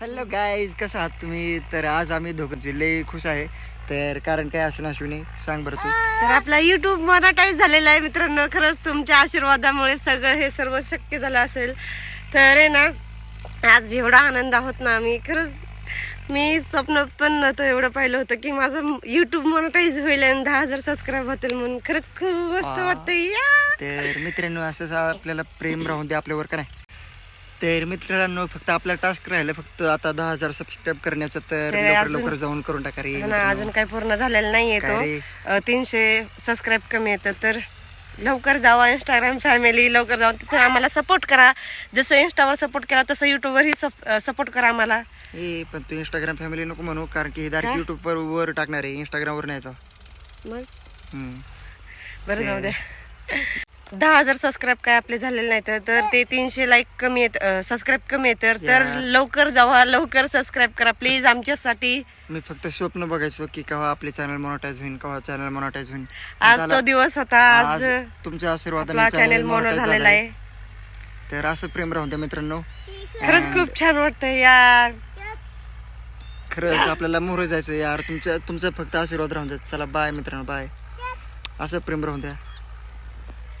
Hello guys कसं आहात तुम्ही? तर आज आम्ही दोघं जिल्हे खुश आहे. तर कारण काय असं अश्विनी सांग बरं तू. तर आपला युट्यूब मराठाईज झालेला आहे मित्रांनो. खरंच तुमच्या आशीर्वादामुळे सगळं हे सर्व शक्य झालं असेल. तर आहे ना आज एवढा आनंद आहोत ना आम्ही खरंच मी स्वप्न पण नव्हतं एवढं पाहिलं होतं की माझं युट्यूब मॉनिटाईज होईल आणि दहा हजार सबस्क्राईब होतील म्हणून. खरंच खूप मस्त वा. वाटतंय. या. तर मित्रांनो असंच आपल्याला प्रेम राहून दे आपल्यावर का नाही? तर मित्रांनो फक्त आपला टास्क राहिलं फक्त आता दहा हजार सबस्क्राईब करण्याचं तर तर लवकर अजून- लवकर जाऊन करून टाका रे हा ना मित्रांनो. अजून काही पूर्ण झालेलं नाहीये काय रे? तो अं, तीनशे सबस्क्राईब कमी येतं तर लवकर जावा इंस्टाग्राम फॅमिली लवकर जावा तिथे आम्हाला सपोर्ट करा जसं इंस्टावर सपोर्ट केला तसं युट्यूबवरही सपोर्ट करा आम्हाला ए पण तू इंस्टाग्राम फॅमिली नको म्हणू कारण की डायरेक्ट? युट्यूब वर वर टाकणार आहे इंस्टाग्राम वर नाही तो मग हम्म. बरं जाऊ द्या दहा हजार सबस्क्राईब काय आपले झालेले नाही तर तर ते तीनशे लाईक कमी येत सबस्क्राईब कमी येत तर. लवकर जावा लवकर सबस्क्राईब करा प्लीज आमच्यासाठी. मी फक्त स्वप्न बघायचो की केव्हा आपले चॅनल मोनोटाईज होईल केव्हा चॅनल मोनोटाईज होईल आज. तो दिवस होता आज तुमच्या आशीर्वादाने आपला चॅनल मोनो झालेला. आहे. तर असं प्रेम राहून द्या मित्रांनो. खरंच खूप छान वाटतंय यार. खरंच आपल्याला मोहर जायचं यार. तुमच्या तुमचा फक्त आशीर्वाद राहून द्या. चला बाय मित्रांनो बाय असं प्रेम राहून द्या.